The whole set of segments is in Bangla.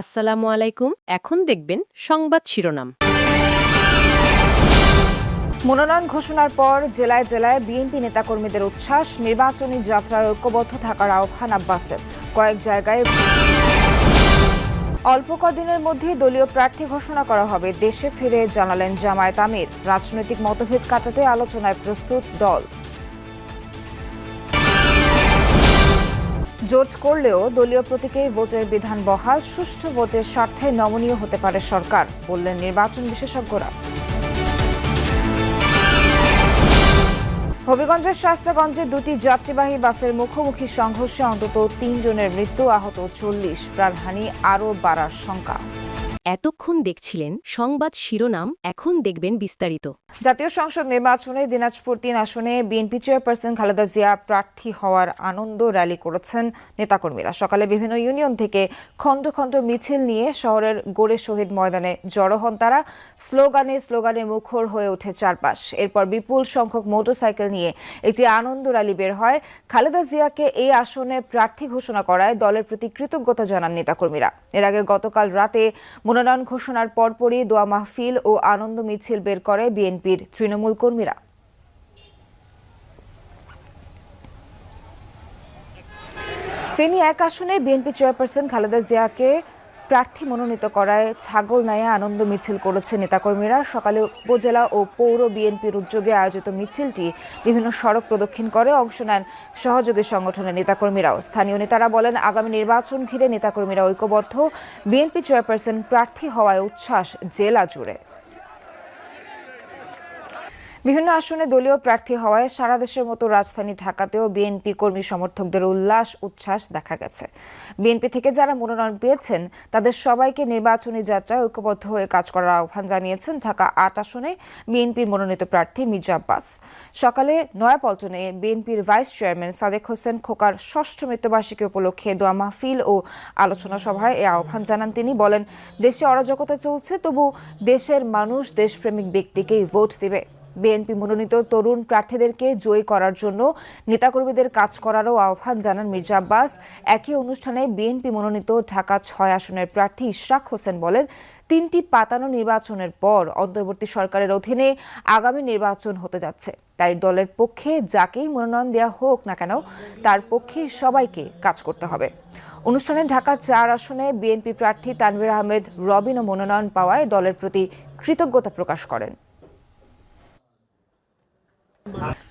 আসসালামু আলাইকুম। এখন দেখবেন সংবাদ শিরোনাম। মনোনয়ন ঘোষণার পর জেলায় জেলায় বিএনপি নেতাকর্মীদের উচ্ছ্বাস, নির্বাচনী যাত্রায় ঐক্যবদ্ধ থাকার আহ্বান আব্বাসের। কয়েক জায়গায় অল্প কদিনের মধ্যে দলীয় প্রার্থী ঘোষণা করা হবে। দেশে ফিরে জানালেন জামায়াত আমির। রাজনৈতিক মতভেদ কাটাতে আলোচনায় প্রস্তুত দল। জোট করলেও দলীয় প্রতীকে ভোটের বিধান বহাল, সুষ্ঠু ভোটের স্বার্থে নমনীয় হতে পারে সরকার, বললেন নির্বাচন বিশেষজ্ঞরা। হবিগঞ্জের শাস্তাগঞ্জে দুটি যাত্রীবাহী বাসের মুখোমুখি সংঘর্ষে অন্তত তিনজনের মৃত্যু আহত চল্লিশ, প্রাণহানি আরও বাড়ার শঙ্কা। এতক্ষণ দেখছিলেন সংবাদ শিরোনাম, এখন দেখবেন বিস্তারিত। জাতীয় সংসদ নির্বাচনে দিনাজপুর তিন আসনে বিএনপি চেয়ারপারসন খালেদা জিয়া প্রার্থী হওয়ার আনন্দ র্যালি করেছেন নেতাকর্মীরা। সকালে বিভিন্ন ইউনিয়ন থেকে খণ্ড খণ্ড মিছিল নিয়ে শহরের গোড়ে শহীদ ময়দানে জড়ো হন তারা। স্লোগানে স্লোগানে মুখর হয়ে ওঠে চারপাশ। এরপর বিপুল সংখ্যক মোটরসাইকেল নিয়ে একটি আনন্দ র্যালি বের হয়। খালেদা জিয়াকে এই আসনে প্রার্থী ঘোষণা করায় দলের প্রতি কৃতজ্ঞতা জানান নেতাকর্মীরা। এর আগে গতকাল রাতে মনোনয়ন ঘোষণার পরপরই দোয়া মাহফিল ও আনন্দ মিছিল বের করে বিএনপির তৃণমূল কর্মীরা। ফেনী এক আসনে বিএনপি চেয়ারপারসন খালেদা জিয়াকে প্রার্থী মনোনীত করায় ছাগল ছাগলনাইয়া আনন্দ মিছিল করেছে নেতাকর্মীরা। সকালে উপজেলা ও পৌর বিএনপির উদ্যোগে আয়োজিত মিছিলটি বিভিন্ন সড়ক প্রদক্ষিণ করে অংশ নেন সহযোগী সংগঠনের নেতাকর্মীরাও। স্থানীয় নেতারা বলেন, আগামী নির্বাচন ঘিরে নেতাকর্মীরা ঐক্যবদ্ধ। বিএনপি চেয়ারপারসন প্রার্থী হওয়ায় উচ্ছ্বাস জেলা জুড়ে। বিভিন্ন আসনে দলীয় প্রার্থী হওয়ায় সারা দেশের মতো রাজধানী ঢাকাতেও বিএনপি কর্মী সমর্থকদের উল্লাস, উচ্ছ্বাস দেখা গেছে। বিএনপি থেকে যারা মনোনয়ন পেয়েছেন, তাদের সবাইকে নির্বাচনী যাত্রায় ঐক্যবদ্ধ হয়ে কাজ করার আহ্বান জানিয়েছেন ঢাকা আট আসনে বিএনপির মনোনীত প্রার্থী মির্জা আব্বাস। সকালে নয়াপল্টনে বিএনপির ভাইস চেয়ারম্যান সাদেক হোসেন খোকার ষষ্ঠ মৃত্যুবার্ষিকী উপলক্ষে দোয়া মাহফিল ও আলোচনা সভায় এ আহ্বান জানান তিনি। বলেন, দেশে অরাজকতা চলছে, তবু দেশের মানুষ দেশপ্রেমিক ব্যক্তিকেই ভোট দিবে। বিএনপি মনোনীত তরুণ প্রার্থীদেরকে জয়ী করার জন্য নেতাকর্মীদের কাজ করারও আহ্বান জানান মির্জা আব্বাস। একই অনুষ্ঠানে বিএনপি মনোনীত ঢাকা ছয় আসনের প্রার্থী ইশরাক হোসেন বলেন, তিনটি পাতানো নির্বাচনের পর অন্তর্বর্তী সরকারের অধীনে আগামী নির্বাচন হতে যাচ্ছে। তাই দলের পক্ষে যাকেই মনোনয়ন দেওয়া হোক না কেন, তার পক্ষে সবাইকে কাজ করতে হবে। অনুষ্ঠানে ঢাকা চার আসনে বিএনপি প্রার্থী তানভীর আহমেদ রবিনও মনোনয়ন পাওয়ায় দলের প্রতি কৃতজ্ঞতা প্রকাশ করেন।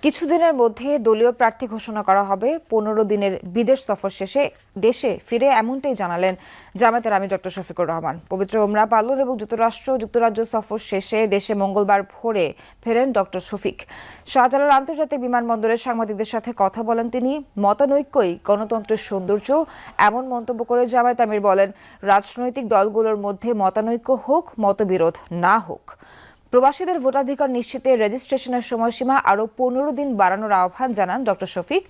কিছুদিনের মধ্যে দলীয় প্রার্থী ঘোষণা করা হবে। পনেরো দিনের বিদেশ সফর শেষে দেশে ফিরে এমনটাই জানালেন জামায়াতের আমি ডক্টর শফিকুর রহমান। পবিত্র ওমরা পালন এবং যুক্তরাষ্ট্র, যুক্তরাজ্য সফর শেষে দেশে মঙ্গলবার ভোরে ফেরেন ডক্টর শফিক। শাহজালাল আন্তর্জাতিক বিমানবন্দরের সাংবাদিকদের সাথে কথা বলেন তিনি। মতানৈক্যই গণতন্ত্রের সৌন্দর্য, এমন মন্তব্য করে জামায়াত আমির বলেন, রাজনৈতিক দলগুলোর মধ্যে মতানৈক্য হোক, মতবিরোধ না হোক। প্রবাসীদের ভোটাধিকার নিশ্চিতে রেজিস্ট্রেশনের সময়সীমা আরও পনেরো দিন বাড়ানোর আহ্বান জানান ডক্টর শফিক।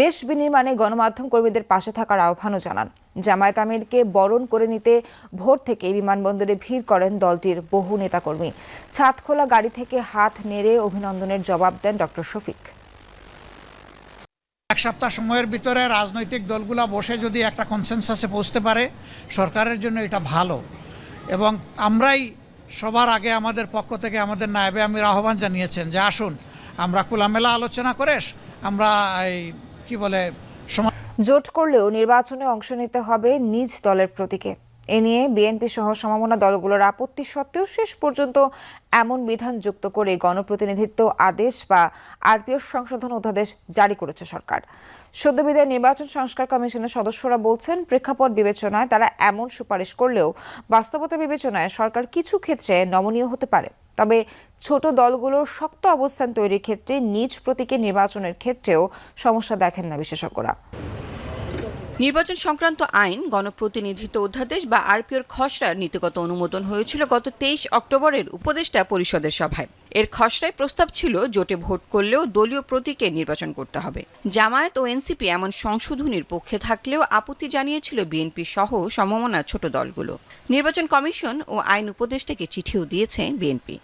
দেশ বিনির্মাণে গণমাধ্যম কর্মীদের পাশে থাকার আহ্বানও জানান। জামায়াত আমিরকে বরণ করে নিতে ভোর থেকে বিমানবন্দরে ভিড় করেন দলটির বহু নেতাকর্মী। ছাদ খোলা গাড়ি থেকে হাত নেড়ে অভিনন্দনের জবাব দেন ডক্টর শফিক। এক সপ্তাহ সময়ের ভিতরে রাজনৈতিক দলগুলা বসে যদি একটা কনসেনসাসে পৌঁছতে পারে, সরকারের জন্য এটা ভালো। এবং আমরাই সবার আগে আমাদের পক্ষ থেকে আমাদের নায়েবে আমির আহ্বান জানিয়েছেন যে আসুন, আমরা খোলামেলা আলোচনা করে আমরা এই, কি বলে জোট করলেও নির্বাচনে অংশ নিতে হবে নিজ দলের প্রতীকে। এ নিয়ে বিএনপি সহ সমমনা দলগুলোর আপত্তি সত্ত্বেও শেষ পর্যন্ত এমন বিধান যুক্ত করে গণপ্রতিনিধিত্ব আদেশ বা আরপিও সংশোধন অধ্যাদেশ জারি করেছে সরকার। সদ্যবিদায় নির্বাচন সংস্কার কমিশনের সদস্যরা বলছেন, প্রেক্ষাপট বিবেচনায় তারা এমন সুপারিশ করলেও বাস্তবতা বিবেচনায় সরকার কিছু ক্ষেত্রে নমনীয় হতে পারে। তবে ছোট দলগুলোর শক্ত অবস্থান তৈরির ক্ষেত্রে নিজ প্রতীকে নির্বাচনের ক্ষেত্রেও সমস্যা দেখেন না বিশেষজ্ঞরা। নির্বাচন সংক্রান্ত আইন, গণপ্রতিনিধিত্ব অধ্যাদেশ বা আরপিওর খসড়ার নীতিগত অনুমোদন হয়েছিল গত তেইশ অক্টোবরের উপদেষ্টা পরিষদের সভায়। এর খসড়ায় প্রস্তাব ছিল, জোটে ভোট করলেও দলীয় প্রতীকে নির্বাচন করতে হবে। জামায়াত ও এনসিপি এমন সংশোধনীর পক্ষে থাকলেও আপত্তি জানিয়েছিল বিএনপি সহ সমমনা ছোট দলগুলো। নির্বাচন কমিশন ও আইন উপদেষ্টাকে চিঠিও দিয়েছে বিএনপি।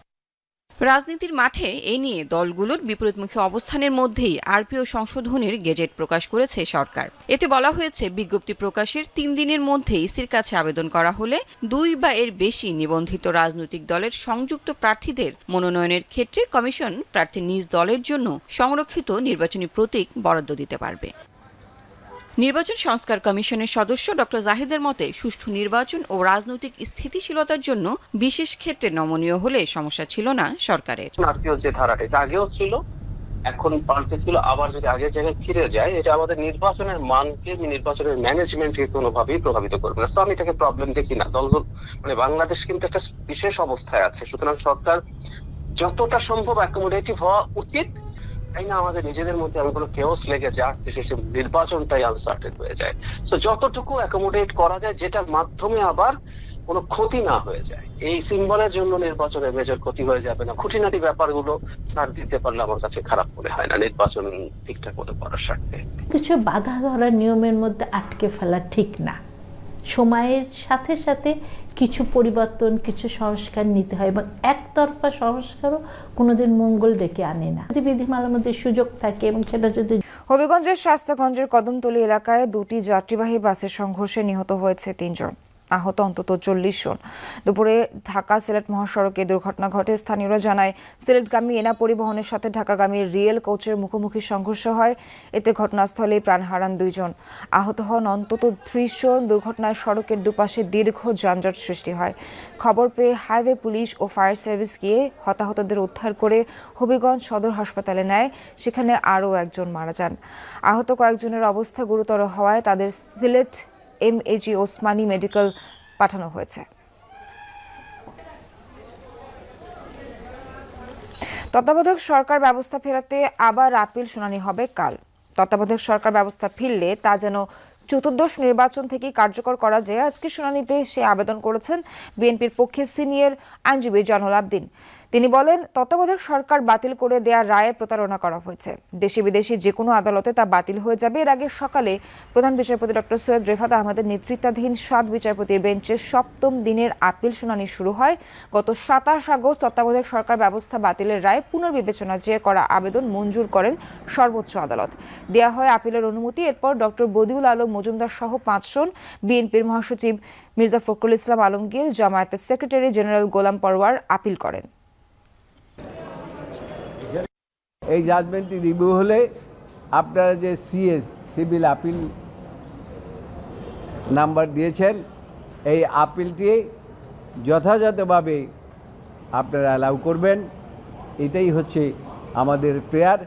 রাজনীতির মাঠে এ নিয়ে দলগুলোর বিপরীতমুখী অবস্থানের মধ্যেই আরপিও সংশোধনের গেজেট প্রকাশ করেছে সরকার। এতে বলা হয়েছে, বিজ্ঞপ্তি প্রকাশের তিন দিনের মধ্যে ইসির কাছে আবেদন করা হলে দুই বা এর বেশি নিবন্ধিত রাজনৈতিক দলের সংযুক্ত প্রার্থীদের মনোনয়নের ক্ষেত্রে কমিশন প্রার্থী নিজ দলের জন্য সংরক্ষিত নির্বাচনী প্রতীক বরাদ্দ দিতে পারবে। নির্বাচন সংস্কার কমিশনের সদস্য ডক্টর জাহিদের মতে, সুষ্ঠু নির্বাচন ও রাজনৈতিক স্থিতিশীলতার জন্য বিশেষ ক্ষেত্রে নমনীয় হলে সমস্যা ছিল না সরকারের। যে ধারাটা, এটা আগেও ছিল এখন পাল্টে ছিল, আবার যদি আগের জায়গায় ফিরে যায়, এটা আমাদের নির্বাচনের মানকে, নির্বাচনের ম্যানেজমেন্টকে কোনোভাবেই প্রভাবিত করবে না। তো আমি এটাকে প্রবলেম দেখি না। দলগুলো মানে বাংলাদেশ কিন্তু একটা বিশেষ অবস্থায় আছে। সুতরাং সরকার যতটা সম্ভব অ্যাকোমোডেটিভ হওয়া উচিত তাই না আমাদের নিজেদের মধ্যে এমন কোনো কেওস লেগে যাক, যে শেষে নির্বাচনটাই আনসার্টেন হয়ে যায়। তো যতটুকু অ্যাকোমোডেট করা যায়, যেটার মাধ্যমে আবার কোনো ক্ষতি না হয়ে যায়। এই সিম্বলের জন্য নির্বাচনে মেজর ক্ষতি হয়ে যাবে না। খুঁটিনাটি ব্যাপারগুলো ছাড় দিতে পারলে আমার কাছে খারাপ মনে হয় না। নির্বাচন ঠিকঠাক মতো করার স্বার্থে। কিছু বাধা ধরার নিয়মের মধ্যে আটকে ফেলা ঠিক না। সময়ের সাথে সাথে কিছু পরিবর্তন, কিছু সংস্কার নিতে হয় এবং একতরফা সংস্কারও কোনোদিন মঙ্গল ডেকে আনে না। যদি বিধিমালার মধ্যে সুযোগ থাকে এবং সেটা যদি হবিগঞ্জের স্বাস্থ্যগঞ্জের কদমতলী এলাকায় দুটি যাত্রীবাহী বাসের সংঘর্ষে নিহত হয়েছে তিনজন। আহত অন্তত চল্লিশ জন। দুপুরে ঢাকা সিলেট মহাসড়কে দুর্ঘটনা ঘটে। স্থানীয়রা জানায়, সিলেটগামী এনা পরিবহনের সাথে ঢাকাগামী রিয়েল কোচের মুখোমুখি সংঘর্ষ হয়। এতে ঘটনাস্থলেই প্রাণ হারান দুইজন আহত হন অন্তত ত্রিশ জন। দুর্ঘটনায় সড়কের দুপাশে দীর্ঘ যানজট সৃষ্টি হয়। খবর পেয়ে হাইওয়ে পুলিশ ও ফায়ার সার্ভিস গিয়ে হতাহতদের উদ্ধার করে হবিগঞ্জ সদর হাসপাতালে নেয়। সেখানে আরও একজন মারা যান। আহত কয়েকজনের অবস্থা গুরুতর হওয়ায় তাদের Sylhet M A G Osmani medical পাঠানো হয়েছে। তত্ত্বাবধায়ক সরকার ব্যবস্থা ফেরাতে আবার আপিল শুনানি হবে কাল। তত্ত্বাবধায়ক সরকার ব্যবস্থা ফিরলে তা যেন চতুর্দশ নির্বাচন থেকে কার্যকর করা যায়। আজকে শুনানিতে সে আবেদন করেছেন বিএনপির পক্ষে সিনিয়র আইনজীবী জয়নুল আবদিন। তিনি বলেন, তত্ত্বাবধায়ক সরকার বাতিল করে দেয়া রায়ের প্রতারণা করা হয়েছে। দেশি বিদেশি যে কোনো আদালতে তা বাতিল হয়ে যাবে। এর আগে সকালে প্রধান বিচারপতি ডক্টর সৈয়দ রেফাত আহমেদের নেতৃত্বাধীন সাত বিচারপতির বেঞ্চে সপ্তম দিনের আপিল শুনানি শুরু হয়। গত সাতাশ আগস্ট তত্ত্বাবধায়ক সরকার ব্যবস্থা বাতিলের রায় পুনর্বিবেচনা চেয়ে করা আবেদন মঞ্জুর করেন সর্বোচ্চ আদালত। দেয়া হয় আপিলের অনুমতি। এরপর ডক্টর বদিউল আলম মজুমদার সহ পাঁচজন বিএনপির মহাসচিব মির্জা ফখরুল ইসলাম আলমগীর, জামায়াতের secretary general Golam Parwar appeal করেন। এই জাজমেন্টটি রিভিউ হলে আপনারা যে সিএস সিভিল আপিল নাম্বার দিয়েছেন, এই আপিলটি যথাযথভাবে আপনারা অ্যালাউ করবেন। এটাই হচ্ছে আমাদের প্রেয়ার